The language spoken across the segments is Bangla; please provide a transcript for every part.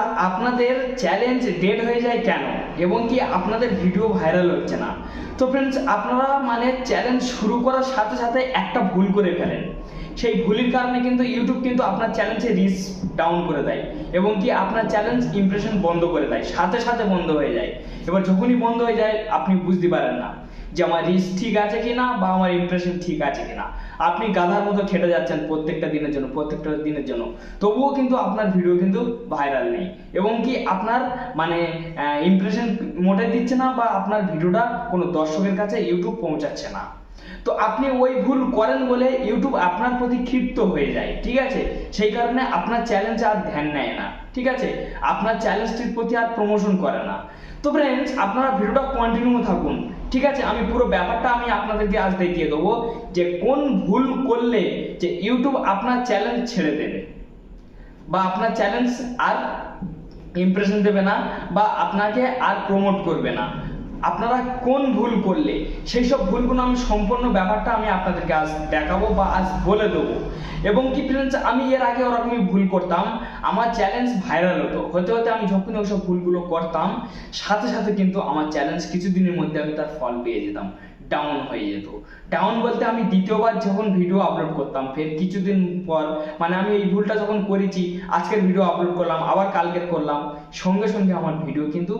বন্ধুরা আপনাদের চ্যালেঞ্জ ডেড হয়ে যায় কেন? এবং কি আপনাদের ভিডিও ভাইরাল হচ্ছে না? তো ফ্রেন্ডস আপনারা মানে চ্যালেঞ্জ শুরু করার সাথে সাথে একটা ভুল করে ফেলেন। সেই ভুলের কারণে কিন্তু ইউটিউব কিন্তু আপনার চ্যালেঞ্জে রিচ ডাউন করে দেয় এবং কি আপনার চ্যালেঞ্জ ইমপ্রেশন বন্ধ করে দেয়, সাথে সাথে বন্ধ হয়ে যায়। এবার যখনই বন্ধ হয়ে যায়, আপনি বুঝতে পারেন না যে আমার রিচ ঠিক আছে কিনা বা আমার ইমপ্রেশন ঠিক আছে কিনা। আপনি গাধার মতো খেটে যাচ্ছেন প্রত্যেকটা দিনের জন্য, প্রত্যেকটা দিনের জন্য। তবুও কিন্তু আপনার ভিডিও কিন্তু ভাইরাল নেই। এবং কি আপনার মানে ইমপ্রেশন মোটে দিচ্ছে না বা আপনার ভিডিওটা কোনো দর্শকের কাছে ইউটিউব পৌঁছাচ্ছে না। তো আপনি ওই ভুল করেন বলে ইউটিউব আপনার প্রতি ক্ষিপ্ত হয়ে যায়, ঠিক আছে? সেই কারণে আপনার চ্যালেঞ্জ আর ধ্যান নেয় না। ঠিক আছে? আপনার চ্যালেঞ্জটির প্রতি আর প্রমোশন করে না। তো ফ্রেন্ডস আপনারা ভিডিওটা কন্টিনিউ থাকুন। ঠিক আছে? আমি পুরো ব্যাপারটা আমি আপনাদেরকে আজ দেখিয়ে দেবো যে কোন ভুল করলে যে ইউটিউব আপনার চ্যালেঞ্জ ছেড়ে দেবে। বা আপনার চ্যালেঞ্জ আর ইমপ্রেশন দেবে না, বা আপনাকে আর প্রমোট করবে না। আপনারা কোন ভুল করলে? সেই সব ভুলগুলো আমি সম্পূর্ণ ব্যাপারটা আমি আপনাদেরকে আজ দেখাবো বা আজ বলে দেবো। এবং কি ফ্রেন্ডস আমি এর আগে ওরকমই ভুল করতাম। আমার চ্যালেঞ্জ ভাইরাল হতো। হতে হতে আমি যখনই ওইসব ভুলগুলো করতাম, সাথে সাথে কিন্তু আমার চ্যালেঞ্জ কিছুদিনের মধ্যে আমি তার ফল পেয়ে যেতাম। ডাউন হয়ে যেত। ডাউন বলতে আমি দ্বিতীয়বার যখন ভিডিও আপলোড করতাম, ফের কিছুদিন পর মানে আমি এই ভুলটা যখন করেছি, আজকের ভিডিও আপলোড করলাম, আবার কালকের করলাম সঙ্গে সঙ্গে আমার ভিডিও কিন্তু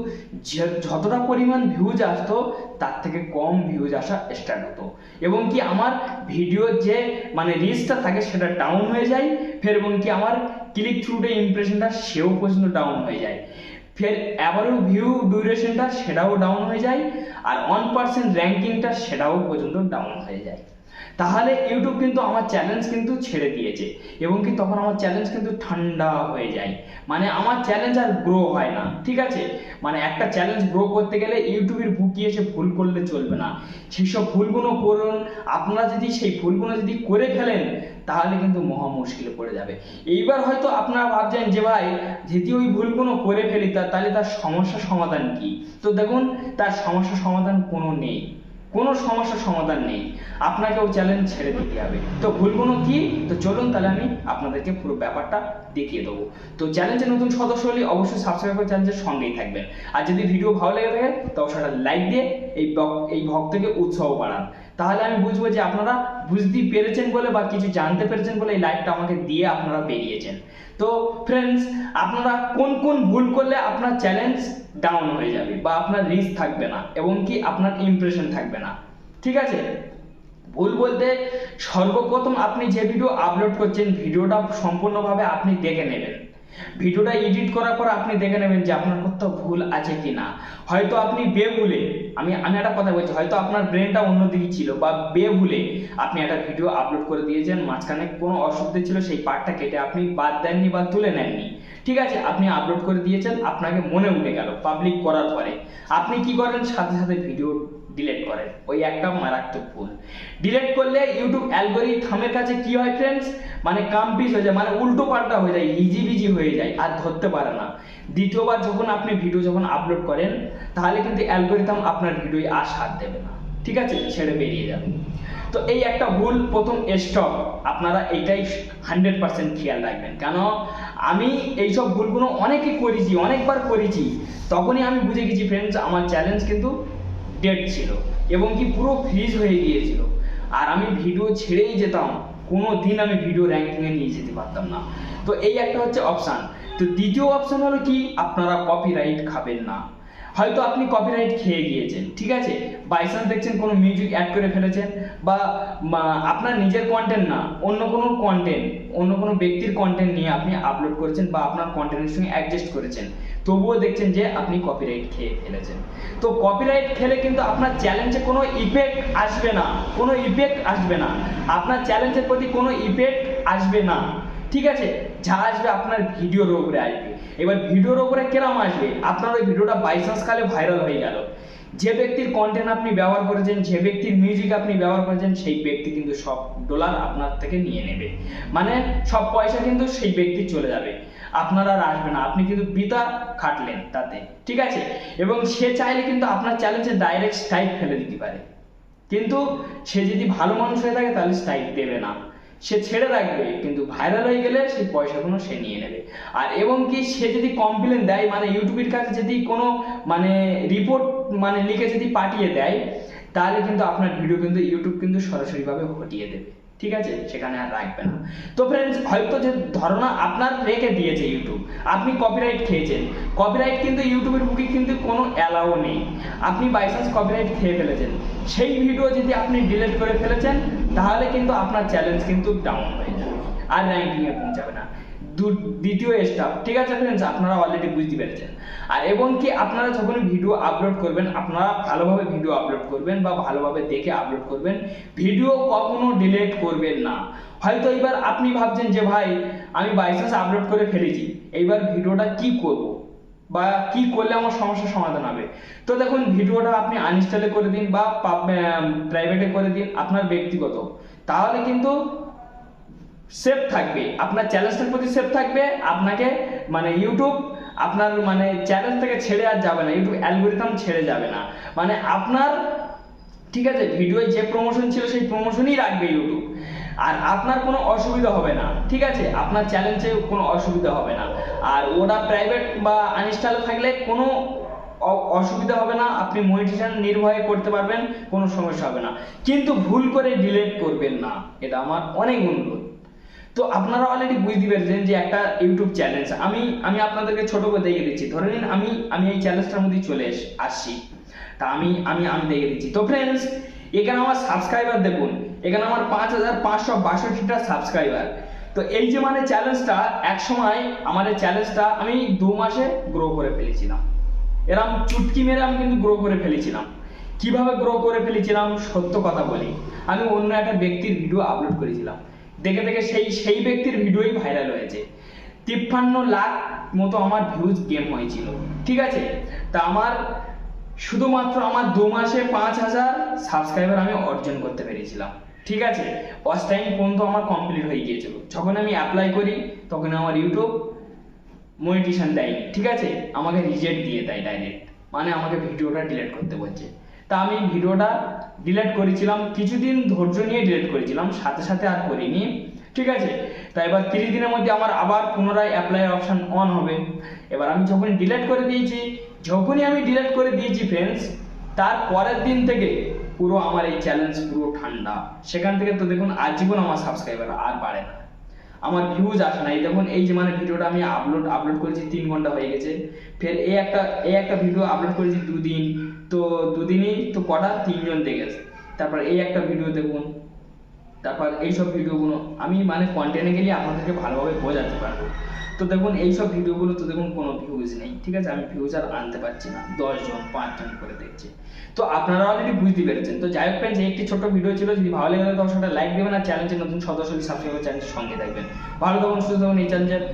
যতটা পরিমাণ ভিউজ আসতো, তার থেকে কম ভিউজ আসা স্টার্ট হতো। এবং কি আমার ভিডিওর যে মানে রিচটা থাকে, সেটা ডাউন হয়ে যায়। ফের এবং কি আমার ক্লিক থ্রুটে ইমপ্রেশনটা সেও পর্যন্ত ডাউন হয়ে যায়। ফের আবারও ভিউ ডিউরেশনটা সেটাও ডাউন হয়ে যায়। আর ওয়ান পার্সেন্ট র্যাঙ্কিংটা সেটাও পর্যন্ত ডাউন হয়ে যায়। তাহলে ইউটিউব কিন্তু আমার চ্যালেঞ্জ কিন্তু ছেড়ে দিয়েছে এবং কি তখন আমার চ্যালেঞ্জ কিন্তু ঠান্ডা হয়ে যায়। মানে আমার চ্যালেঞ্জ আর গ্রো হয় না, ঠিক আছে? মানে একটা চ্যালেঞ্জ গ্রো করতে গেলে ইউটিউবের বুকি এসে ভুল করলে চলবে না। সেই সব ভুলগুলো করুন, আপনারা যদি সেই ভুলগুলো যদি করে ফেলেন, তাহলে কিন্তু মহা মুশকিলে পড়ে যাবে। এইবার হয়তো আপনারা ভাবছেন যে ভাই, যদি ওই ভুলগুলো করে ফেলি তাহলে তার সমস্যা সমাধান কি? তো দেখুন, তার সমস্যা সমাধান কোনো নেই। কোনো সমস্যার সমাধান নেই। আপনাকেও চ্যালেঞ্জ ছেড়ে দিতে হবে। তো ভুলগুলো কি? তো চলুন তাহলে আমি আপনাদেরকে পুরো ব্যাপারটা দেখিয়ে দেবো। তো চ্যালেঞ্জে নতুন সদস্য হলে অবশ্যই সাবস্ক্রাইব করে চ্যালেঞ্জের সঙ্গেই থাকবেন। আর যদি ভিডিও ভালো লেগে থাকে, তো অবশ্যই লাইক দিয়ে এই এই ভক্তকে উৎসাহ বাড়ান। তাহলে আমি বুঝব যে আপনারা বুঝতে পেরেছেন বলে বা কিছু জানতে পেরেছেন বলে এই লাইকটা আমাকে দিয়ে আপনারা বেরিয়েছেন। তো ফ্রেন্ডস আপনারা কোন কোন ভুল করলে আপনার চ্যালেঞ্জ ডাউন হয়ে যাবে বা আপনার রিস্ক থাকবে না এবং কি আপনার ইমপ্রেশন থাকবে না। ঠিক আছে? ভুল বলতে সর্বপ্রথম আপনি যে ভিডিও আপলোড করছেন ভিডিওটা সম্পূর্ণভাবে আপনি দেখে নেবেন। ভিডিওটা এডিট করার পর আপনি দেখে নেবেন যে আপনার কোথাও ভুল আছে কি না হয়তো আপনি বেভুলে, আমি আমি একটা কথা বলছি, হয়তো আপনার ব্রেনটা অন্যদিকে ছিল বা বেভুলে আপনি একটা ভিডিও আপলোড করে দিয়েছেন, মাঝখানে কোনো অসুবিধা ছিল, সেই পার্টটা কেটে আপনি বাদ দেননি বা তুলে নেননি। ঠিক আছে, আপনি আপলোড করে দিয়েছেন, আপনাকে মনে উঠে গেল পাবলিক করার পরে। আপনি কি করেন? সাথে সাথে ভিডিও ডিলেট করেন। ওই একটা মারাত্মক ভুল। ডিলেট করলে ইউটিউব অ্যালগোরিথামের কাছে কি হয় ফ্রেন্ডস মানে কাম্পিস হয়ে যায় মানে উল্টো পাল্টা হয়ে যায় ইজি বিজি হয়ে যায়, আর ধরতে পারে না। দ্বিতীয়বার যখন আপনি ভিডিও যখন আপলোড করেন, তাহলে কিন্তু অ্যালগোরিথাম আপনার ভিডিও আর সাথ দেবে না। ঠিক আছে? ছেড়ে বেরিয়ে যাবে। তো এই একটা ভুল, প্রথম স্টপ আপনারা এইটাই হান্ড্রেড পার্সেন্ট খেয়াল রাখবেন। কেন? আমি এইসব ভুলগুলো অনেকে করেছি, অনেকবার করেছি। তখনই আমি বুঝে গেছি ফ্রেন্ডস আমার চ্যালেঞ্জ কিন্তু ডেড ছিল এবং কি পুরো ফ্রিজ হয়ে গিয়েছিল। আর আমি ভিডিও ছেড়েই যেতাম কোনো দিন আমি ভিডিও র্যাঙ্কিংয়ে নিয়ে যেতে পারতাম না। তো এই একটা হচ্ছে অপশান তো দ্বিতীয় অপশান হলো কি? আপনারা কপিরাইট খাবেন না। হয়তো আপনি কপিরাইট খেয়ে গিয়েছেন, ঠিক আছে? বাইচান্স দেখছেন কোনো মিউজিক অ্যাড করে ফেলেছেন বা আপনার নিজের কন্টেন্ট না, অন্য কোনো কন্টেন্ট অন্য কোনো ব্যক্তির কন্টেন্ট নিয়ে আপনি আপলোড করেছেন বা আপনার কন্টেন্টের সঙ্গে অ্যাডজাস্ট করেছেন। তবুও দেখছেন যে আপনি কপিরাইট খেয়ে ফেলেছেন। তো কপিরাইট খেলে কিন্তু আপনার চ্যালেঞ্জে কোনো ইফেক্ট আসবে না, কোনো ইফেক্ট আসবে না। আপনার চ্যালেঞ্জের প্রতি কোনো ইফেক্ট আসবে না। ঠিক আছে? যা আসবে আপনার ভিডিওর উপরে আসবে এবার ভিডিওর উপরে কেরাম আসবে? আপনার ওই ভিডিওটা বাইচান্স কালে ভাইরাল হয়ে গেল। যে ব্যক্তির কন্টেন্ট আপনি ব্যবহার করেছেন, যে ব্যক্তির মিউজিক আপনি ব্যবহার করেছেন, সেই ব্যক্তি কিন্তু সব ডলার আপনার থেকে নিয়ে নেবে। মানে সব পয়সা কিন্তু সেই ব্যক্তি চলে যাবে। আপনার আর আসবে না। আপনি কিন্তু বৃথা খাটলেন তাতে। ঠিক আছে? এবং সে চাইলে কিন্তু আপনার চ্যালেঞ্জে ডাইরেক্ট স্ট্রাইক ফেলে দিতে পারে। কিন্তু সে যদি ভালো মানুষ হয়ে থাকে, তাহলে স্ট্রাইক দেবে না। সে ছেড়ে রাখবে, কিন্তু ভাইরাল হয়ে গেলে সেই পয়সাগুলো সে নিয়ে নেবে। আর এবং কি, সে যদি কমপ্লেন দেয় মানে ইউটিউবের কাছে যদি কোনো মানে রিপোর্ট মানে লিখে যদি পাঠিয়ে দেয়, তাহলে কিন্তু আপনার ভিডিও কিন্তু ইউটিউব কিন্তু সরাসরিভাবে হটিয়ে দেবে। ঠিক আছে? সেখানে আর রাখবে না। তো ফ্রেন্ডস হয়তো যে ধারণা আপনার রেখে দিয়েছে ইউটিউব আপনি কপিরাইট খেয়েছেন। কপিরাইট কিন্তু ইউটিউবের বুকে কিন্তু কোনো অ্যালাও নেই। আপনি বাইচান্স কপিরাইট খেয়ে ফেলেছেন। সেই ভিডিও যদি আপনি ডিলিট করে ফেলেছেন, তাহলে কিন্তু আপনার চ্যালেঞ্জ কিন্তু ডাউন হয়ে যাবে। আর র্যাঙ্কিংয়ে পৌঁছাবে না। দ্বিতীয় স্টাফ ঠিক আছে ফ্রেন্ডস আপনারা অলরেডি বুঝতে পেরেছেন। আর এবং কি আপনারা যখন ভিডিও আপলোড করবেন, আপনারা ভালোভাবে ভিডিও আপলোড করবেন বা ভালোভাবে দেখে আপলোড করবেন ভিডিও কখনো ডিলিট করবেন না। হয়তো এবার আপনি ভাবছেন যে, ভাই, আমি বাইচান্স আপলোড করে ফেলেছি, এইবার ভিডিওটা কি করব? বা কি করলে আমার সমস্যার সমাধান হবে? তো দেখুন ভিডিওটা আপনি আনইনস্টলে করে দিন বা প্রাইভেটে করে দিন আপনার ব্যক্তিগত। তাহলে কিন্তু সেফ থাকবে। আপনার চ্যালেঞ্জটার প্রতি সেফ থাকবে, আপনাকে মানে ইউটিউব আপনার মানে চ্যালেঞ্জ থেকে ছেড়ে আর যাবে না ইউটিউব অ্যালগোরিথাম ছেড়ে যাবে না। মানে আপনার, ঠিক আছে ভিডিওয় যে প্রমোশন ছিল সেই প্রমোশনই রাখবে ইউটিউব আর আপনার কোনো অসুবিধা হবে না, ঠিক আছে? আপনার চ্যালেঞ্জে কোনো অসুবিধা হবে না। আর ওটা প্রাইভেট বা আনইনস্টল থাকলে কোনো অসুবিধা হবে না, আপনি মনিটেশন নির্ভয়ে করতে পারবেন, কোনো সমস্যা হবে না। কিন্তু ভুল করে ডিলিট করবেন না, এটা আমার অনেক অনুরোধ। তো আপনারা অলরেডি বুঝতে পেরেছেন যে একটা ইউটিউব চ্যালেঞ্জ আমি আমি আপনাদেরকে ছোট করে দেখে দিচ্ছি। ধরে নিন আমি আমি এই চ্যালেঞ্জটার মধ্যে চলে আসছি। তা আমি আমি আমি দেখে দিচ্ছি। তো ফ্রেন্ডস এখানে আমার সাবস্ক্রাইবার দেখুন। এখানে আমার পাঁচ হাজার পাঁচশো বাষট্টিটা সাবস্ক্রাইবার তো এই যে মানে চ্যালেঞ্জটা এক সময় এই চ্যালেঞ্জটা আমি দু মাসে গ্রো করে ফেলেছিলাম। এরম চুটকি মেরে আমি কিন্তু গ্রো করে ফেলেছিলাম। কীভাবে গ্রো করে ফেলেছিলাম? সত্য কথা বলি। আমি অন্য একটা ব্যক্তির ভিডিও আপলোড করেছিলাম। দেখে দেখে সেই সেই ব্যক্তির ভিডিওই ভাইরাল হয়েছে। তিপ্পান্ন লাখ মতো আমার ভিউজ গেম হয়েছিল। ঠিক আছে? তা আমার শুধুমাত্র আমার দু মাসে পাঁচ হাজার সাবস্ক্রাইবার আমি অর্জন করতে পেরেছিলাম। ঠিক আছে? ওয়াচ টাইম পর্যন্ত আমার কমপ্লিট হয়ে গিয়েছিল। যখন আমি অ্যাপ্লাই করি, তখন আমার ইউটিউব মনিটেশন দেয়নি। ঠিক আছে? আমাকে রিজেক্ট দিয়ে দেয় ডাইরেক্ট মানে আমাকে ভিডিওটা ডিলিট করতে বলছে। তা আমি ভিডিওটা ডিলিট করেছিলাম, কিছুদিন ধৈর্য নিয়ে ডিলিট করেছিলাম, সাথে সাথে আর করিনি। ঠিক আছে? তা এবার তিরিশ দিনের মধ্যে আমার আবার পুনরায় অ্যাপ্লাই অপশন অন হবে। এবার আমি যখন ডিলিট করে দিয়েছি, যখনই আমি ডিলিট করে দিয়েছি ফ্রেন্ডস তার পরের দিন থেকে পুরো আমার এই চ্যালেঞ্জ পুরো ঠান্ডা। সেখান থেকে তো দেখুন আজীবন আমার সাবস্ক্রাইবার আর বাড়ে না। আমার ভিউজ আসে না। এই দেখুন, এই যে মানে ভিডিওটা আমি আপলোড আপলোড করেছি, তিন ঘণ্টা হয়ে গেছে। ফের এই একটা এই একটা ভিডিও আপলোড করেছি দুদিন। তো দুদিনই তো কটা? তিনজন দেখেছে তারপর এই একটা ভিডিও দেখুন। তারপর এইসব ভিডিওগুলো আমি মানে কন্টেন্টে গেলে আপনাদেরকে ভালোভাবে বোঝাতে পারব। তো দেখুন, এইসব ভিডিওগুলো তো দেখুন, কোনো ভিউজ নেই, ঠিক আছে? আমি ভিউজ আর আনতে পারছি না। দশজন, পাঁচজন করে দেখছি। তো আপনারা অলরেডি বুঝতে পেরেছেন। তো যাই হোক ফ্রেন্ডস একটি ছোট ভিডিও ছিল। যদি ভালো লেগে থাকে, অবশ্যই লাইক দেবেন আর চ্যানেলটি নতুন সদস্য সাবস্ক্রাইব চ্যানেলের সঙ্গে থাকবেন। ভালো থাকুন, সুস্থ থাকুন, এই চ্যানেলের